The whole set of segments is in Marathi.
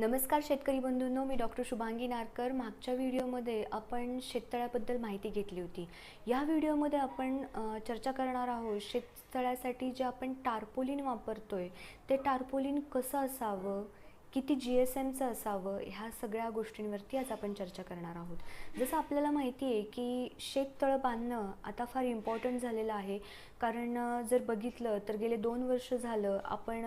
नमस्कार शेतकरी बंधूंनो मी डॉक्टर शुभांगी नारकर. मागच्या व्हिडिओमध्ये आपण शेततळ्याबद्दल माहिती घेतली होती. या व्हिडिओमध्ये आपण चर्चा करणार आहोत शेततळ्यासाठी जे आपण टार्पोलिन वापरतोय ते टार्पोलिन कसं असावं? किती जी एस एमचं असावं ह्या सगळ्या गोष्टींवरती आज आपण चर्चा करणार आहोत. जसं आपल्याला माहिती आहे की शेततळं बांधणं आता फार इम्पॉर्टंट झालेलं आहे. कारण जर बघितलं तर गेले दोन वर्ष झालं आपण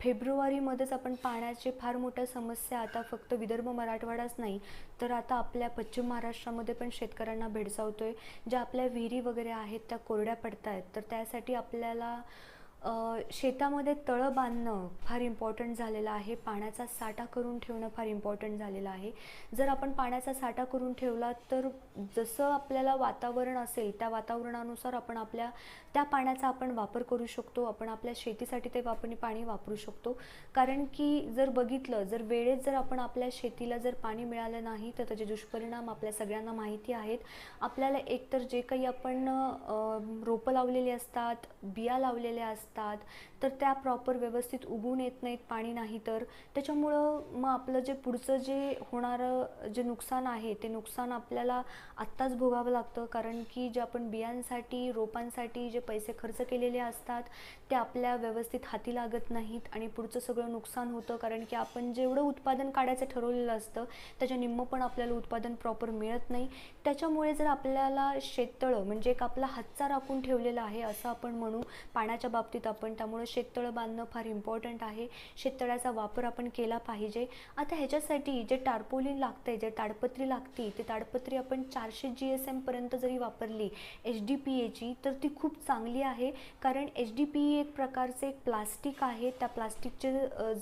फेब्रुवारीमध्येच आपण पाण्याची फार मोठ्या समस्या आता फक्त विदर्भ मराठवाडाच नाही तर आता आपल्या पश्चिम महाराष्ट्रामध्ये पण शेतकऱ्यांना भेडसावतो आहे ज्या आपल्या विहिरी वगैरे आहेत त्या कोरड्या पडत आहेत तर त्यासाठी आपल्याला शेतामध्ये तळं बांधणं फार इम्पॉर्टंट झालेलं आहे. पाण्याचा साठा करून ठेवणं फार इम्पॉर्टंट झालेलं आहे. जर आपण पाण्याचा साठा करून ठेवला तर जसं आपल्याला वातावरण असेल त्या वातावरणानुसार आपण आपल्या त्या पाण्याचा आपण वापर करू शकतो. आपण आपल्या शेतीसाठी ते आपण पाणी वापरू शकतो. कारण की जर बघितलं जर वेळेत जर आपण आपल्या शेतीला जर पाणी मिळालं नाही तर त्याचे दुष्परिणाम आपल्या सगळ्यांना माहिती आहेत. आपल्याला एकतर जे काही आपण रोपं लावलेली असतात बिया लावलेल्या असतात तर त्या प्रॉपर व्यवस्थित उगवून येत नाहीत पाणी नाही तर. त्याच्यामुळं मग आपलं जे पुढचं जे होणारं जे नुकसान आहे ते नुकसान आपल्याला आत्ताच भोगावं लागतं. कारण की जे आपण बियांसाठी रोपांसाठी जे पैसे खर्च केलेले असतात ते आपल्या व्यवस्थित हाती लागत नाहीत आणि पुढचं सगळं नुकसान होतं. कारण की आपण जेवढं उत्पादन काढायचं ठरवलेलं असतं त्याच्या निम्म पण आपल्याला उत्पादन प्रॉपर मिळत नाही. त्याच्यामुळे जर आपल्याला शेततळं म्हणजे एक आपला हातचा राखून ठेवलेला आहे असं आपण म्हणू पाण्याच्या बाबतीत आपण. त्यामुळे शेततळं बांधणं फार इम्पॉर्टंट आहे. शेततळ्याचा वापर आपण केला पाहिजे. आता ह्याच्यासाठी जे टार्पोलिन लागतंय जे ताडपत्री लागती ते ताडपत्री आपण चारशे जी एस एमपर्यंत जरी वापरली एच डी पी एची तर ती खूप चांगली आहे. कारण एच डी पी एक प्रकारचे एक प्लास्टिक आहे. त्या प्लास्टिकचे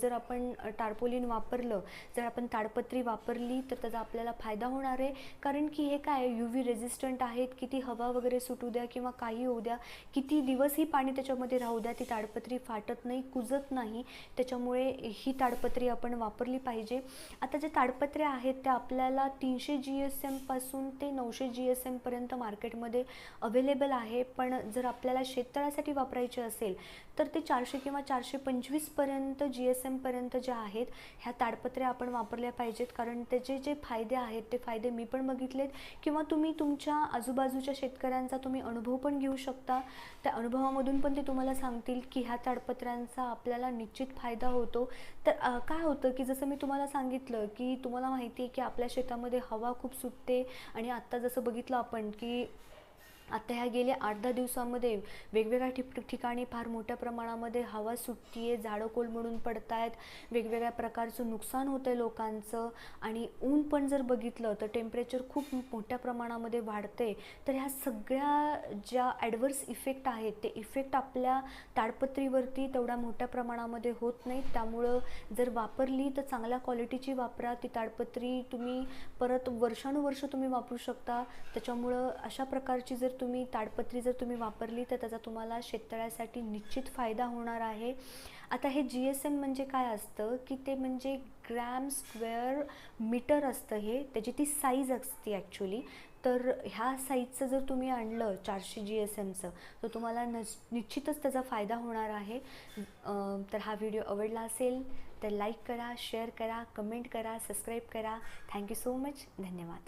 जर आपण टार्पोलिन वापरलं जर आपण ताडपत्री वापरली तर त्याचा आपल्याला फायदा होणार आहे. कारण की हे काय यू व्ही रेझिस्टंट आहेत. किती हवा वगैरे सुटू द्या किंवा काही होऊ द्या किती दिवसही पाणी त्याच्यामध्ये राहू द्या ती ताडपत्री फाटत नाही कुजत नाही. त्याच्यामुळे ही ताडपत्री आपण वापरली पाहिजे. आता जे ताडपत्रे आहेत त्या आपल्याला तीनशे जी एस एमपासून ते नऊशे जी एस एमपर्यंत मार्केटमध्ये अवेलेबल आहे. पण जर आपल्याला शेततळ्यासाठी वापरायचे असेल तर ते चारशे किंवा चारशे पंचवीसपर्यंत जी एस एमपर्यंत ज्या आहेत ह्या ताडपत्रे आपण वापरल्या पाहिजेत. कारण त्याचे जे फायदे आहेत ते फायदे मी पण बघितलेत. किंवा तुम्ही तुमच्या आजूबाजूच्या शेतकऱ्यांचा तुम्ही अनुभव पण घेऊ शकता. त्या अनुभवामधून पण ते तुम्हाला सांगतील की ह्या ताडपत्र्यांचा आपल्याला निश्चित फायदा होतो. तर काय होतं की जसं मी तुम्हाला सांगितलं की तुम्हाला माहिती आहे की आपल्या शेतामध्ये हवा खूप सुटते आणि आत्ता जसं बघितलं आपण की आता ह्या गेल्या आठ दहा दिवसामध्ये वेगवेगळ्या ठिक ठिकाणी फार मोठ्या प्रमाणामध्ये हवा सुटतीये झाडं कोलमडून पडत आहेत वेगवेगळ्या प्रकारचं नुकसान होतं आहे लोकांचं आणि ऊन पण जर बघितलं तर टेम्परेचर खूप मोठ्या प्रमाणामध्ये वाढते तर ह्या सगळ्या ज्या ॲडवर्स इफेक्ट आहेत ते इफेक्ट आपल्या ताडपत्रीवरती तेवढ्या मोठ्या प्रमाणामध्ये होत नाहीत. त्यामुळं जर वापरली तर चांगल्या क्वालिटीची वापरा. ती ताडपत्री तुम्ही परत वर्षानुवर्ष तुम्ही वापरू शकता. त्याच्यामुळं अशा प्रकारची जर तुम्ही ताडपत्री जर तुम्ही वापरली तर त्याचा तुम्हाला शेततळ्यासाठी निश्चित फायदा होणार आहे. आता हे जी एस एम म्हणजे काय असतं की ते म्हणजे ग्रॅम स्क्वेअर मीटर असतं हे त्याची ती साईज असते ॲक्च्युली तर ह्या साईजचं जर तुम्ही आणलं चारशे जी एस एमचं तर तुम्हाला नस निश्चितच त्याचा फायदा होणार आहे. तर हा व्हिडिओ आवडला असेल तर लाईक करा शेअर करा कमेंट करा सबस्क्राईब करा. थँक्यू सो मच धन्यवाद.